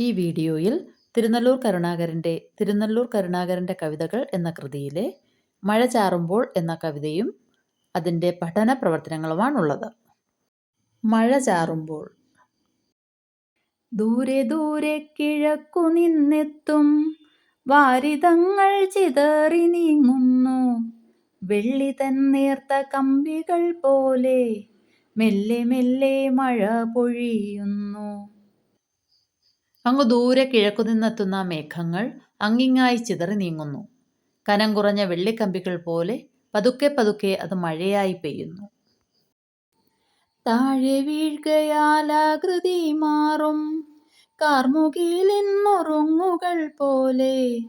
ഈ വീഡിയോയിൽ തിരുനല്ലൂർ കരുണാകരന്റെ തിരുനല്ലൂർ കരുണാകരന്റെ കവിതകൾ എന്ന കൃതിയിലെ മഴ ചാറുമ്പോൾ എന്ന കവിതയും അതിന്റെ പഠന പ്രവർത്തനങ്ങളുമാണുള്ളത്. മഴ ചാറുമ്പോൾ. ദൂരെ ദൂരെ കിഴക്കു നിന്നെത്തും. വാരിതങ്ങൾ ചിതറി നീങ്ങുന്നു. വെള്ളി തന്നേർത്ത കമ്പികൾ പോലെ മെല്ലെ മെല്ലെ മഴ പൊഴിയുന്നു. അങ്ങു ദൂരെ കിഴക്കു നിന്നെത്തുന്ന മേഘങ്ങൾ അങ്ങിങ്ങായി ചിതറി നീങ്ങുന്നു. കനം കുറഞ്ഞ വെള്ളിക്കമ്പികൾ പോലെ പതുക്കെ പതുക്കെ അത് മഴയായി പെയ്യുന്നു. താഴെ വീഴ്കയാലാകൃതി മാറും. കാർമുകിലിന്നുറുങ്ങുകൾ പോലെ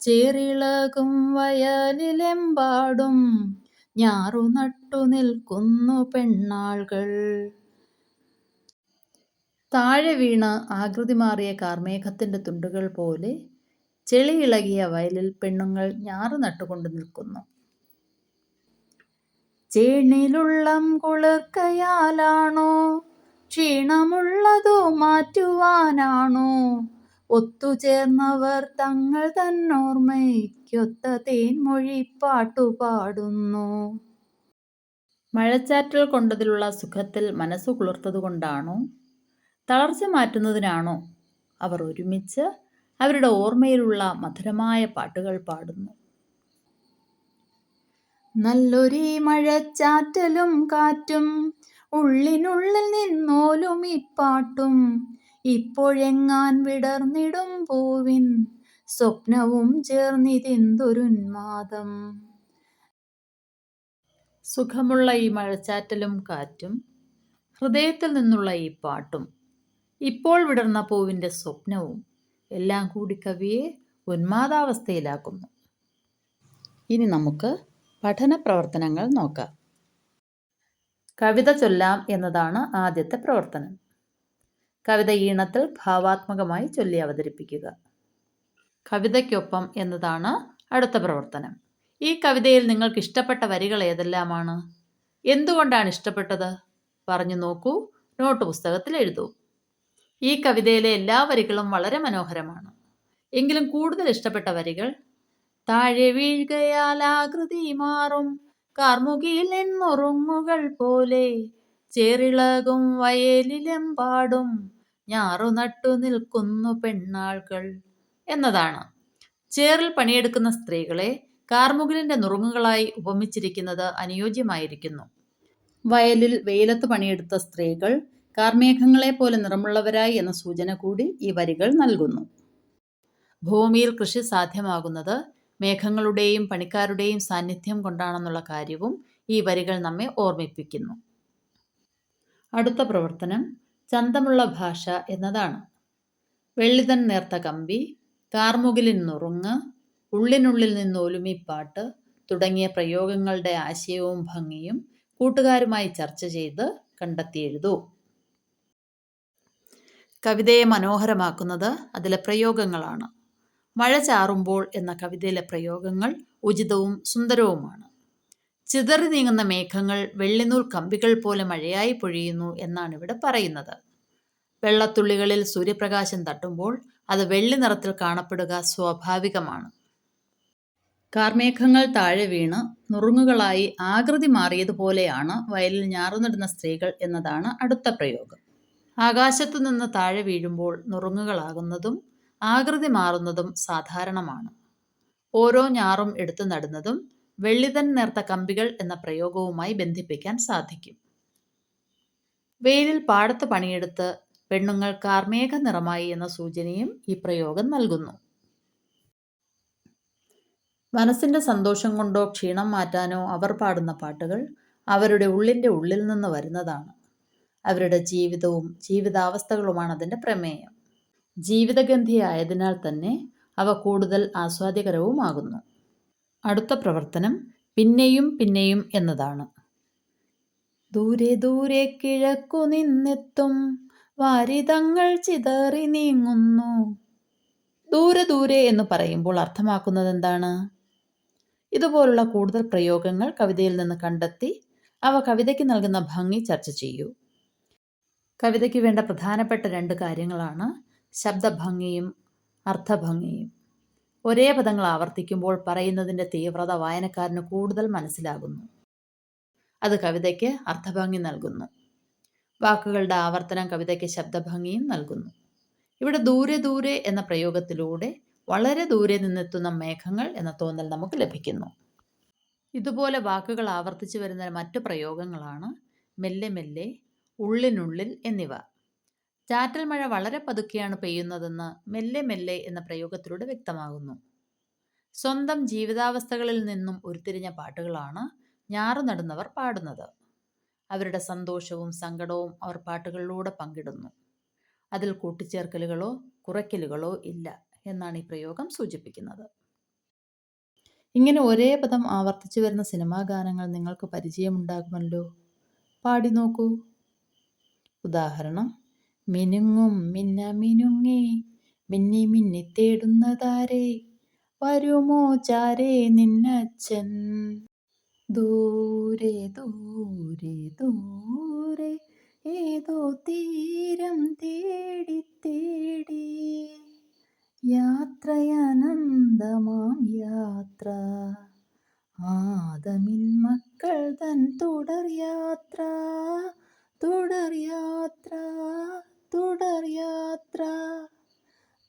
ചേറിളകും വയലിലെമ്പാടും. ഞാറു നട്ടു നിൽക്കുന്നു പെണ്ണാൾകൾ. താഴെ വീണ ആകൃതി മാറിയ കാർമേഘത്തിന്റെ തുണ്ടുകൾ പോലെ ചെളി ചെളിയിളകിയ വയലിൽ പെണ്ണുങ്ങൾ ഞാറ് നട്ടുകൊണ്ട് നിൽക്കുന്നു. ചേണിലുള്ളം കുളിർക്കയാലാണോ? ക്ഷീണമുള്ളതോ മാറ്റുവാനാണോ? ഒത്തുചേർന്നവർ തങ്ങൾ തന്നോർമ്മയ്ക്കൊത്ത തേൻമൊഴി പാട്ടുപാടുന്നു. മഴച്ചാറ്റൽ കൊണ്ടതിലുള്ള സുഖത്തിൽ മനസ്സു കുളിർത്തതുകൊണ്ടാണോ? തളർച്ച മാറ്റുന്നതിനാണോ അവർ ഒരുമിച്ച് അവരുടെ ഓർമ്മയിലുള്ള മധുരമായ പാട്ടുകൾ പാടുന്നു. നല്ലൊരു മഴച്ചാറ്റലും കാറ്റും ഉള്ളിനുള്ളിൽ നിന്നോലും ഇപ്പാട്ടും ഇപ്പോഴെങ്ങാൻ വിടർന്നിടും പൂവിൻ സ്വപ്നവും ചേർന്നിതെന്തൊരുന്മാദം. സുഖമുള്ള ഈ മഴച്ചാറ്റലും കാറ്റും ഹൃദയത്തിൽ നിന്നുള്ള ഈ പാട്ടും ഇപ്പോൾ വിടർന്ന പൂവിന്റെ സ്വപ്നവും എല്ലാം കൂടി കവിയെ ഉന്മാദാവസ്ഥയിലാക്കുന്നു. ഇനി നമുക്ക് പഠന പ്രവർത്തനങ്ങൾ നോക്കാം. കവിത ചൊല്ലാം എന്നതാണ് ആദ്യത്തെ പ്രവർത്തനം. കവിത ഈണത്തിൽ ഭാവാത്മകമായി ചൊല്ലി അവതരിപ്പിക്കുക. കവിതയ്ക്കൊപ്പം എന്നതാണ് അടുത്ത പ്രവർത്തനം. ഈ കവിതയിൽ നിങ്ങൾക്ക് ഇഷ്ടപ്പെട്ട വരികൾ ഏതെല്ലാമാണ്? എന്തുകൊണ്ടാണ് ഇഷ്ടപ്പെട്ടത്? പറഞ്ഞു നോക്കൂ. നോട്ട് പുസ്തകത്തിൽ എഴുതൂ. ഈ കവിതയിലെ എല്ലാ വരികളും വളരെ മനോഹരമാണ്. എങ്കിലും കൂടുതൽ ഇഷ്ടപ്പെട്ട വരികൾ താഴെ വീഴുകയാൽ ആകൃതി മാറും കാർമുകിയിൽ നിന്നുറുങ്ങുകൾ പോലെ ചേറിളകും വയലിലെമ്പാടും ഞാറു നട്ടു നിൽക്കുന്നു പെണ്ണാൾകൾ എന്നതാണ്. ചേറിൽ പണിയെടുക്കുന്ന സ്ത്രീകളെ കാർമുകിലിന്റെ നുറുങ്ങുകളായി ഉപമിച്ചിരിക്കുന്നത് അനുയോജ്യമായിരിക്കുന്നു. വയലിൽ വെയിലത്ത് പണിയെടുത്ത സ്ത്രീകൾ കാർമേഘങ്ങളെ പോലെ നിറമുള്ളവരായി എന്ന സൂചന കൂടി ഈ വരികൾ നൽകുന്നു. ഭൂമിയിൽ കൃഷി സാധ്യമാകുന്നത് മേഘങ്ങളുടെയും പണിക്കാരുടെയും സാന്നിധ്യം കൊണ്ടാണെന്നുള്ള കാര്യവും ഈ വരികൾ നമ്മെ ഓർമ്മിപ്പിക്കുന്നു. അടുത്ത പ്രവർത്തനം ചന്തമുള്ള ഭാഷ എന്നതാണ്. വെള്ളിതൻ നേർത്ത കമ്പി കാർമുകിലിൻ നുറുങ്ങ് ഉള്ളിനുള്ളിൽ നിന്ന് ഒലുമിപ്പാട്ട് തുടങ്ങിയ പ്രയോഗങ്ങളുടെ ആശയവും ഭംഗിയും കൂട്ടുകാരുമായി ചർച്ച ചെയ്ത് കണ്ടെത്തി എഴുതൂ കവിതയെ മനോഹരമാക്കുന്നത് അതിലെ പ്രയോഗങ്ങളാണ്. മഴ ചാറുമ്പോൾ എന്ന കവിതയിലെ പ്രയോഗങ്ങൾ ഉചിതവും സുന്ദരവുമാണ്. ചിതറി നീങ്ങുന്ന മേഘങ്ങൾ വെള്ളിനൂൽ കമ്പികൾ പോലെ മഴയായി പൊഴിയുന്നു എന്നാണ് ഇവിടെ പറയുന്നത്. വെള്ളത്തുള്ളികളിൽ സൂര്യപ്രകാശം തട്ടുമ്പോൾ അത് വെള്ളി നിറത്തിൽ കാണപ്പെടുക സ്വാഭാവികമാണ്. കാർമേഘങ്ങൾ താഴെ വീണ് നുറുങ്ങുകളായി ആകൃതി മാറിയതുപോലെയാണ് വയലിൽ ഞാറുനടുന്ന സ്ത്രീകൾ എന്നതാണ് അടുത്ത പ്രയോഗം. ആകാശത്തു നിന്ന് താഴെ വീഴുമ്പോൾ നുറുങ്ങുകളാകുന്നതും ആകൃതി മാറുന്നതും സാധാരണമാണ്. ഓരോ ഞാറും എടുത്തു നടുന്നതും വെള്ളിതൻ നേർത്ത കമ്പികൾ എന്ന പ്രയോഗവുമായി ബന്ധിപ്പിക്കാൻ സാധിക്കും. വെയിലിൽ പാടത്ത് പണിയെടുത്ത് പെണ്ണുങ്ങൾ കാർമേഘ നിറമായി എന്ന സൂചനയും ഈ പ്രയോഗം നൽകുന്നു. മനസ്സിന്റെ സന്തോഷം കൊണ്ടോ ക്ഷീണം മാറ്റാനോ അവർ പാടുന്ന പാട്ടുകൾ അവരുടെ ഉള്ളിന്റെ ഉള്ളിൽ നിന്ന് വരുന്നതാണ്. അവരുടെ ജീവിതവും ജീവിതാവസ്ഥകളുമാണ് അതിന്റെ പ്രമേയം. ജീവിതഗന്ധിയായതിനാൽ തന്നെ അവ കൂടുതൽ ആസ്വാദ്യകരവുമാകുന്നു. അടുത്ത പ്രവർത്തനം പിന്നെയും പിന്നെയും എന്നതാണ്. ദൂരെ ദൂരെ കിഴക്കു നിന്നെത്തും വാരിതങ്ങൾ ചിതറി നീങ്ങുന്നു. ദൂരെ ദൂരെ എന്ന് പറയുമ്പോൾ അർത്ഥമാക്കുന്നത് എന്താണ്? ഇതുപോലുള്ള കൂടുതൽ പ്രയോഗങ്ങൾ കവിതയിൽ നിന്ന് കണ്ടെത്തി അവ കവിതയ്ക്ക് നൽകുന്ന ഭംഗി ചർച്ച ചെയ്യൂ. കവിതയ്ക്ക് വേണ്ട പ്രധാനപ്പെട്ട രണ്ട് കാര്യങ്ങളാണ് ശബ്ദഭംഗിയും അർത്ഥഭംഗിയും. ഒരേ പദങ്ങൾ ആവർത്തിക്കുമ്പോൾ പറയുന്നതിന്റെ തീവ്രത വായനക്കാരന് കൂടുതൽ മനസ്സിലാകുന്നു. അത് കവിതയ്ക്ക് അർത്ഥഭംഗി നൽകുന്നു. വാക്കുകളുടെ ആവർത്തനം കവിതയ്ക്ക് ശബ്ദഭംഗിയും നൽകുന്നു. ഇവിടെ ദൂരെ ദൂരെ എന്ന പ്രയോഗത്തിലൂടെ വളരെ ദൂരെ നിന്നെത്തുന്ന മേഘങ്ങൾ എന്ന തോന്നൽ നമുക്ക് ലഭിക്കുന്നു. ഇതുപോലെ വാക്കുകൾ ആവർത്തിച്ചു വരുന്ന മറ്റു പ്രയോഗങ്ങളാണ് മെല്ലെ മെല്ലെ ഉള്ളിനുള്ളിൽ എന്നിവ. ചാറ്റൽ മഴ വളരെ പതുക്കെയാണ് പെയ്യുന്നതെന്ന് മെല്ലെ മെല്ലെ എന്ന പ്രയോഗത്തിലൂടെ വ്യക്തമാകുന്നു. സ്വന്തം ജീവിതാവസ്ഥകളിൽ നിന്നും ഉരുത്തിരിഞ്ഞ പാട്ടുകളാണ് ഞാറു നടുന്നവർ പാടുന്നത്. അവരുടെ സന്തോഷവും സങ്കടവും അവർ പാട്ടുകളിലൂടെ പങ്കിടുന്നു. അതിൽ കൂട്ടിച്ചേർക്കലുകളോ കുറയ്ക്കലുകളോ ഇല്ല എന്നാണ് ഈ പ്രയോഗം സൂചിപ്പിക്കുന്നത്. ഇങ്ങനെ ഒരേ പദം ആവർത്തിച്ചു വരുന്ന സിനിമാ ഗാനങ്ങൾ നിങ്ങൾക്ക് പരിചയമുണ്ടാകുമല്ലോ? പാടി നോക്കൂ. ഉദാഹരണം മിനുങ്ങും മിന്ന മിനുങ്ങി മിന്നി മിന്നി തേടുന്നതാരേ വരുമോ ചാരേ നിന്നച്ഛൻ? ദൂരെ ദൂരെ ദൂരെ ഏതോ തീരം തേടി തേടി യാത്രയാനന്ദമാം യാത്ര. ആദമിൻ മക്കൾ തൻ തുടർ യാത്ര. തുടർ യാത്ര തുടർ യാത്ര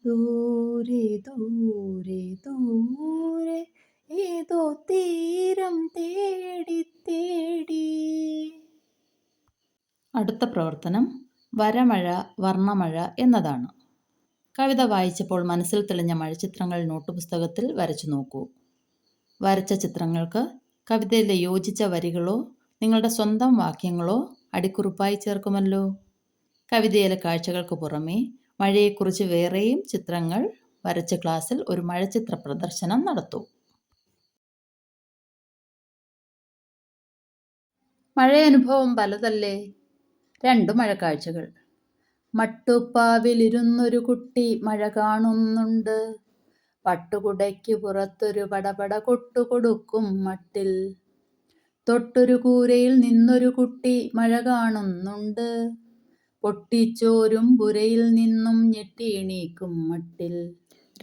ദൂരെ ദൂരെ ദൂരെ ഏതോ തീരം തേടി തേടി. അടുത്ത പ്രവർത്തനം വരമഴ വർണമഴ എന്നതാണ്. കവിത വായിച്ചപ്പോൾ മനസ്സിൽ തെളിഞ്ഞ മഴ ചിത്രങ്ങൾ നോട്ട് പുസ്തകത്തിൽ വരച്ചു നോക്കൂ. വരച്ച ചിത്രങ്ങൾക്ക് കവിതയിലെ യോജിച്ച വരികളോ നിങ്ങളുടെ സ്വന്തം വാക്യങ്ങളോ അടിക്കുറിപ്പായി ചേർക്കുമല്ലോ. കവിതയിലെ കാഴ്ചകൾക്ക് പുറമേ മഴയെക്കുറിച്ച് വേറെയും ചിത്രങ്ങൾ വരച്ച ക്ലാസ്സിൽ ഒരു മഴച്ചിത്ര പ്രദർശനം നടത്തും. മഴയനുഭവം പലതല്ലേ? രണ്ടു മഴക്കാഴ്ചകൾ. മട്ടുപ്പാവിലിരുന്നൊരു കുട്ടി മഴ കാണുന്നുണ്ട്. പട്ടുകുടയ്ക്ക് പുറത്തൊരു പടപട കൊട്ടുകൊടുക്കും മട്ടിൽ. തൊട്ടൊരു കൂരയിൽ നിന്നൊരു കുട്ടി മഴ കാണുന്നുണ്ട്. പൊട്ടിച്ചോരും പുരയിൽ നിന്നും ഞെട്ടിയണീക്കും മട്ടിൽ.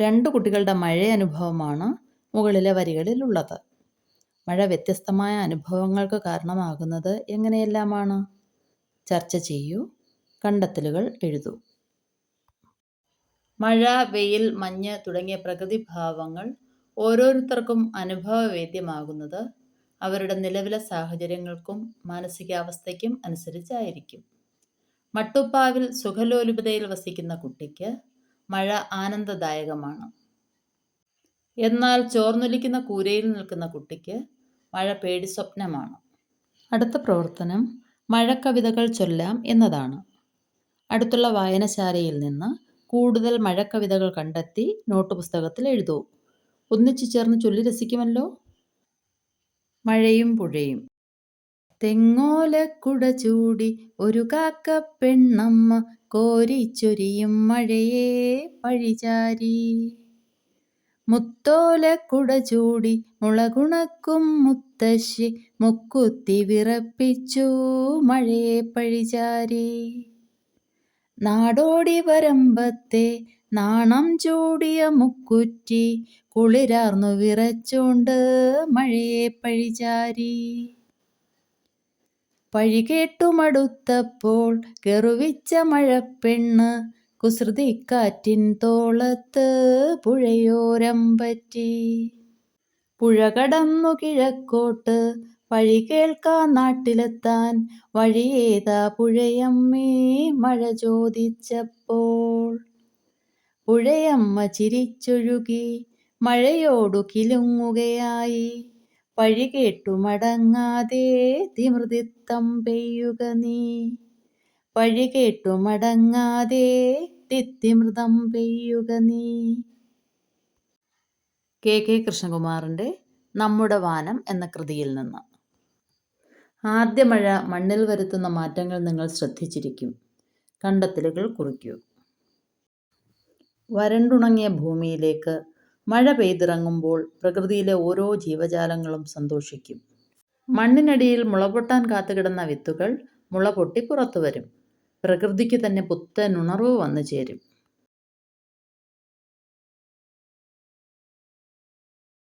രണ്ട് കുട്ടികളുടെ മഴ അനുഭവമാണ് മുകളിലെ വരികളിലുള്ളത്. മഴ വ്യത്യസ്തമായ അനുഭവങ്ങൾക്ക് കാരണമാകുന്നത് എങ്ങനെയെല്ലാമാണ്? ചർച്ച ചെയ്യൂ. കണ്ടെത്തലുകൾ എഴുതൂ. മഴ വെയിൽ മഞ്ഞ് തുടങ്ങിയ പ്രകൃതിഭാവങ്ങൾ ഓരോരുത്തർക്കും അനുഭവവേദ്യമാകുന്നത് അവരുടെ നിലവിലെ സാഹചര്യങ്ങൾക്കും മാനസികാവസ്ഥയ്ക്കും അനുസരിച്ചായിരിക്കും. മട്ടുപ്പാവിൽ സുഖലോലുപതയിൽ വസിക്കുന്ന കുട്ടിക്ക് മഴ ആനന്ദദായകമാണ്. എന്നാൽ ചോർന്നൊലിക്കുന്ന കൂരയിൽ നിൽക്കുന്ന കുട്ടിക്ക് മഴ പേടി സ്വപ്നമാണ് അടുത്ത പ്രവർത്തനം മഴക്കവിതകൾ ചൊല്ലാം എന്നതാണ്. അടുത്തുള്ള വായനശാലയിൽ നിന്ന് കൂടുതൽ മഴക്കവിതകൾ കണ്ടെത്തി നോട്ട് പുസ്തകത്തിൽ എഴുതൂ. ഒന്നിച്ചു ചേർന്ന് ചൊല്ലി രസിക്കുമല്ലോ? മഴയും പുഴയും. തെങ്ങോലക്കുട ചൂടി ഒരു കാക്ക പെണ്ണമ്മ കോരിച്ചൊരിയും മഴയെ പഴിചാരി. മുത്തോലക്കുട ചൂടി മുളകുണക്കും മുത്തശ്ശി മുക്കുത്തി വിറപ്പിച്ചു മഴയെ പഴിചാരി. നാടോടി വരമ്പത്തെ നാണം ചൂടിയ മുക്കുറ്റി കുളിരാർന്നു വിറച്ചോണ്ട് മഴയെ പഴിചാരി. പഴി കേട്ടുമടുത്തപ്പോൾ കെറുവിച്ച മഴപ്പെണ്ണ് കുസൃതിക്കാറ്റിൻ തോളത്ത് പുഴയോരം പറ്റി. പുഴ കടന്നു കിഴക്കോട്ട് വഴി കേൾക്കാൻ നാട്ടിലെത്താൻ വഴിയേതാ പുഴയമ്മേ? മഴ ചോദിച്ചപ്പോൾ പുഴയമ്മ ചിരിച്ചൊഴുകി മഴയോടു കിലുങ്ങുകയായി. പഴി കേട്ടു മടങ്ങാതെ തിമൃതിത്തം പെയ്യുക നീ. പഴി കേട്ടു മടങ്ങാതെ തിത്തിമൃതം പെയ്യുക നീ. കെ. കെ. കൃഷ്ണകുമാറിന്റെ നമ്മുടെ വാനം എന്ന കൃതിയിൽ നിന്ന്. ആദ്യ മഴ മണ്ണിൽ വരുത്തുന്ന മാറ്റങ്ങൾ നിങ്ങൾ ശ്രദ്ധിച്ചിരിക്കും. കണ്ടെത്തലുകൾ കുറിക്കൂ. വരണ്ടുണങ്ങിയ ഭൂമിയിലേക്ക് മഴ പെയ്തിറങ്ങുമ്പോൾ പ്രകൃതിയിലെ ഓരോ ജീവജാലങ്ങളും സന്തോഷിക്കും. മണ്ണിനടിയിൽ മുളപൊട്ടാൻ കാത്തുകിടന്ന വിത്തുകൾ മുള പൊട്ടി പുറത്തു വരും. പ്രകൃതിക്ക് തന്നെ പുത്തൻ ഉണർവ് വന്നു ചേരും.